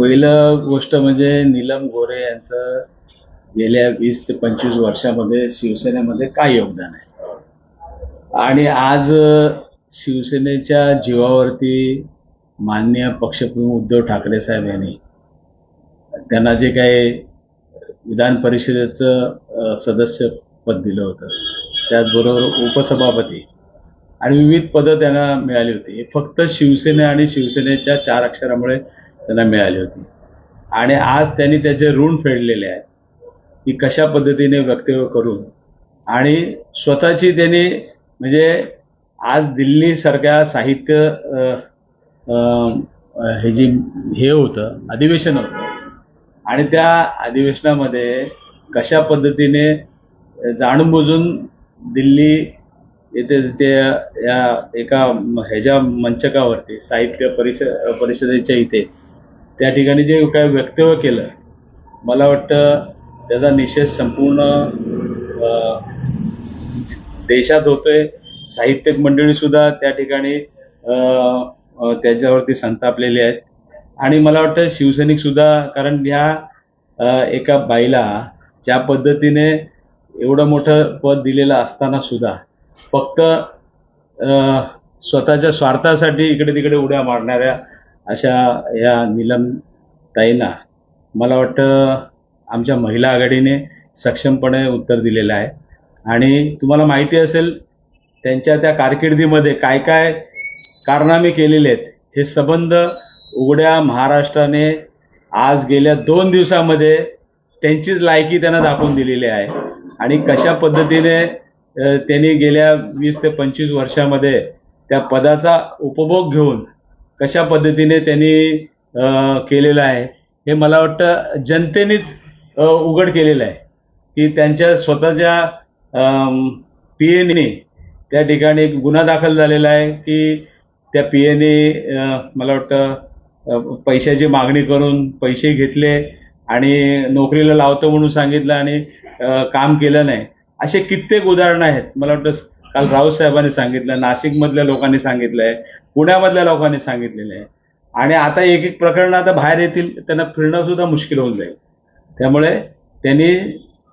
पहिलं गोष्ट म्हणजे नीलम गोरे यांचं गेल्या वीस ते पंचवीस वर्षामध्ये शिवसेनेमध्ये काय योगदान आहे? आणि आज शिवसेनेच्या जीवावरती माननीय पक्षप्रमुख उद्धव ठाकरे साहेब यांनी त्यांना जे काही विधान परिषदेचं सदस्य पद दिलं होतं त्याचबरोबर उपसभापती आणि विविध पदं त्यांना मिळाली होती. फक्त शिवसेना आणि शिवसेनेच्या चार अक्षरामुळे त्यांना मिळाली होती. आणि आज त्यांनी त्याचे ऋण फेडलेले आहेत. की कशा पद्धतीने वक्तव्य करून आणि स्वतःची त्यांनी म्हणजे आज दिल्लीसारख्या साहित्य हे जी हे होतं अधिवेशन होतं. आणि त्या अधिवेशनामध्ये कशा पद्धतीने जाणून बुजून दिल्ली येथे ते या एका ह्याच्या मंचकावरती साहित्य परिषद परिषदेच्या इथे त्या ठिकाणी जे काय वक्तव्य केलं मला वाटतं त्याचा निषेध संपूर्ण देशात होतोय. साहित्यिक मंडळीसुद्धा त्या ठिकाणी त्याच्यावरती संतापलेले आहेत. आणि मला वाटतं शिवसैनिकसुद्धा कारण ह्या एका बाईला ज्या पद्धतीने एवढं मोठं पद दिलेलं असताना सुद्धा फक्त स्वतःच्या स्वार्थासाठी इकडे तिकडे उड्या मारणाऱ्या अशा या निलम ताईंना मला वाटतं आमच्या महिला आघाडीने सक्षमपणे उत्तर दिलेलं आहे. आणि तुम्हाला माहिती असेल त्यांच्या त्या कारकिर्दीमध्ये काय काय कारनामे केलेले आहेत हे संबंध उघड्या महाराष्ट्राने आज गेल्या दोन दिवसामध्ये त्यांचीच लायकी त्यांना दाखवून दिलेली आहे. आणि कशा पद्धतीने त्यांनी गेल्या वीस ते पंचवीस वर्षामध्ये त्या पदाचा उपभोग घेऊन कशा पद्धतीने त्यांनी केलेलं आहे हे मला वाटतं जनतेनेच उघड केलेलं आहे. की त्यांच्या स्वतःच्या पी एने त्या ठिकाणी एक गुन्हा दाखल झालेला आहे की त्या पी एने मला वाटतं पैशाची मागणी करून पैसे घेतले आणि नोकरीला लावतो म्हणून सांगितलं आणि काम केलं नाही. असे कित्येक उदाहरणं आहेत. मला वाटतं काल राऊत साहेबांनी सांगितलं नाशिकमधल्या लोकांनी सांगितलंय पुण्यामधल्या लोकांनी सांगितलेलं आहे. आणि आता एक एक प्रकरण आता बाहेर येतील त्यांना फिरणं सुद्धा मुश्किल होऊन जाईल. त्यामुळे त्यांनी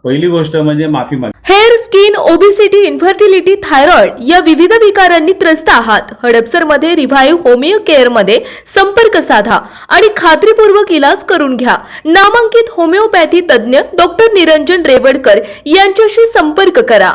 पहिली गोष्ट म्हणजे माफी मागितली hair skin obesity infertility thyroid या विविध विकारांनी त्रस्त आहात. हडपसरमध्ये रिव्हाइव्ह होमिओ केअरमध्ये संपर्क साधा आणि खात्रीपूर्वक इलाज करून घ्या. नामांकित होमिओपॅथी तज्ज्ञ डॉक्टर निरंजन रेवडकर यांच्याशी संपर्क करा.